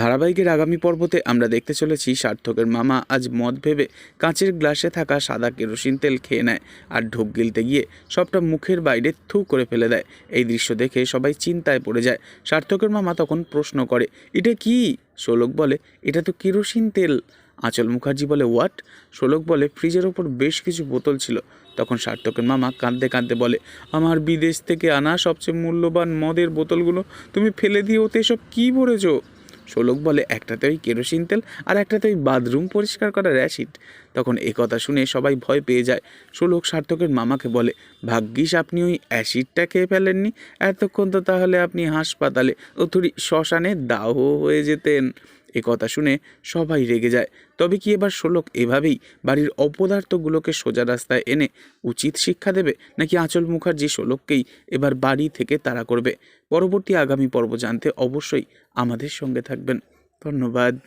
ধারাবাহিকের আগামী পর্বতে আমরা দেখতে চলেছি সার্থকের মামা আজ মদ ভেবে কাঁচের গ্লাসে থাকা সাদা কেরোসিন তেল খেয়ে নেয় আর ঢোক গিলতে গিয়ে সবটা মুখের বাইরে থু করে ফেলে দেয়। এই দৃশ্য দেখে সবাই চিন্তায় পড়ে যায়। সার্থকের মামা তখন প্রশ্ন করে, এটা কি? শোলক বলে, এটা তো কেরোসিন তেল। আঁচল মুখার্জি বলে, হোয়াট? শোলক বলে, ফ্রিজের ওপর বেশ কিছু বোতল ছিল। তখন সার্থকের মামা কাঁদতে কাঁদতে বলে, আমার বিদেশ থেকে আনা সবচেয়ে মূল্যবান মদের বোতলগুলো তুমি ফেলে দিয়ে ওতে এসব কী ভরেছো? শোলক বলে, একটাতে ওই কেরোসিন তেল আর একটাতে ওই বাথরুম পরিষ্কার করার অ্যাসিড। তখন এ কথা শুনে সবাই ভয় পেয়ে যায়। শোলক সার্থকের মামাকে বলে, ভাগ্যিস আপনি ওই অ্যাসিডটা খেয়ে ফেলেননি। এতক্ষণ তো তাহলে আপনি হাসপাতালে অথুরি শ্মশানে দাহ হয়ে যেতেন। এ কথা শুনে সবাই রেগে যায়। তবে কি এবার শোলক এভাবেই বাড়ির অপদার্থগুলোকে সোজা রাস্তায় এনে উচিত শিক্ষা দেবে, নাকি আঁচল মুখার্জি শোলককেই এবার বাড়ি থেকে তাড়া করবে? পরবর্তী আগামী পর্ব জানতে অবশ্যই আমাদের সঙ্গে থাকবেন। ধন্যবাদ।